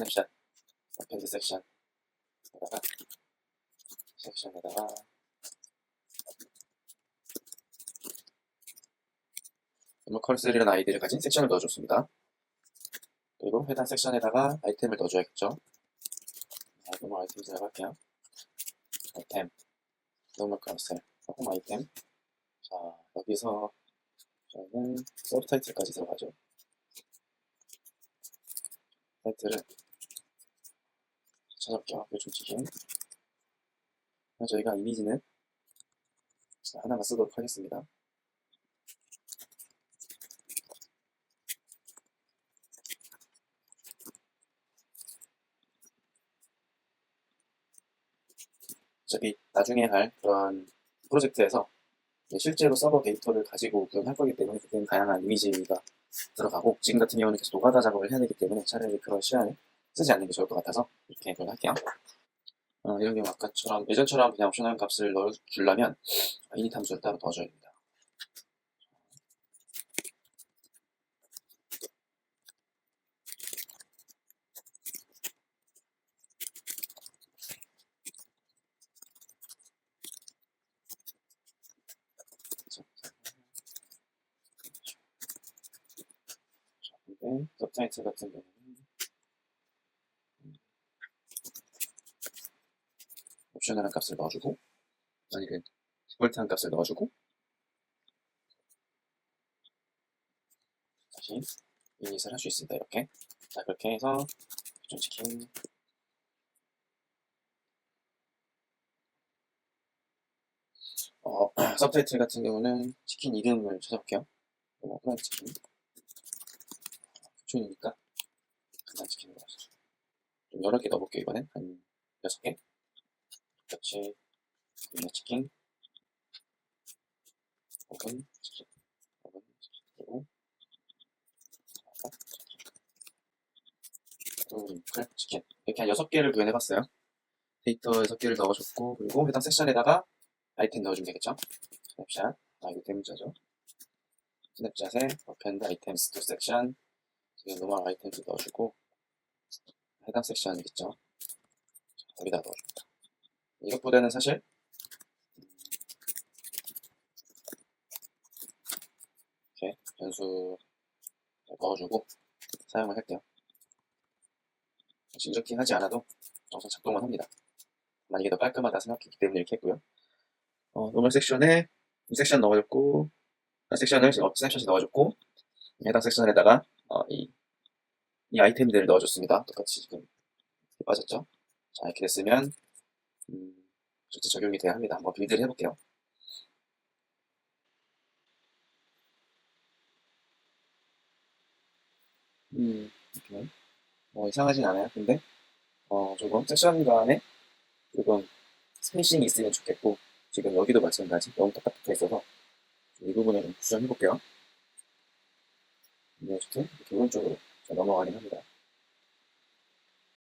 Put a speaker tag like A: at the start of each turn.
A: 스냅샷 append 섹션 에다가 섹션에다가 로컬3라는 아이디를 가진 섹션을 넣어줬습니다. 그리고 해당 섹션에다가 아이템을 넣어줘야겠죠. 자, 노멀 아이템 들어갈게요. 아이템, 노멀 컨셀, 홈 아이템. 자, 여기서 저희는 서브 타이틀까지 들어가죠. 타이틀을 찾아볼게요. 요즘 지금. 저희가 이미지는 자, 하나만 쓰도록 하겠습니다. 어차피 나중에 할 그런 프로젝트에서 실제로 서버 데이터를 가지고 구현할 거기 때문에 그때는 다양한 이미지가 들어가고 지금 같은 경우는 계속 노가다 작업을 해야 되기 때문에 차라리 그런 시간을 쓰지 않는 게 좋을 것 같아서 이렇게 구현할게요. 어, 이런 경우 아까처럼 예전처럼 그냥 옵셔널 값을 넣어주려면 이닛 함수를 따로 넣어줘야 됩니다. 자, 근데 서브타이틀 같은 경우는 옵셔널한 값을 넣어주고 아니 그 디폴트한 값을 넣어주고 다시 이닛을 할 수 있습니다. 이렇게. 자 그렇게 해서 좀 치킨. 어, 서브타이틀 같은 경우는 치킨 이름을 찾아볼게요. 어, 프라이 치킨. 교촌이니까 간장 치킨으로 하죠. 좀 여러 개 넣어볼게요 이번엔. 한 여섯 개 같이 굴려 치킨. 오븐 치킨. 오븐 치킨 그리고. 사과 치킨 클 치킨. 이렇게 한 여섯 개를 구현해봤어요. 데이터 여섯 개를 넣어줬고 그리고 해당 섹션에다가 아이템 넣어주면 되겠죠? 스냅샷. 아이템 짜죠. 스냅샷에 append items to section 지금 노멀 아이템도 넣어주고 해당 섹션 있죠? 여기다 넣어줍니다 이것보다는 사실 음, 이렇게 변수 넣어주고 사용을 할게요. 진저킹 하지 않아도 정상 작동은 합니다. 만 이게 더 깔끔하다 생각했기 때문에 이렇게 했고요. 어, 노멀 섹션에 이 섹션 넣어줬고 이 섹션을 어, 스냅샷이 넣어줬고 해당 섹션에다가 어, 이, 이 아이템들을 넣어줬습니다. 똑같이 지금 이렇게 빠졌죠. 자 이렇게 됐으면 음, 실제 적용이 돼야 합니다. 한번 빌드를 해볼게요. 음, 이렇게. 뭐 이상하진 않아요. 근데, 어, 조금 섹션 간에 조금 스페이싱이 있으면 좋겠고, 지금 여기도 마찬가지. 너무 똑같게 있어서, 이 부분을 좀 수정해볼게요. 네, 어쨌든, 이렇게 오른쪽으로 자, 넘어가긴 합니다.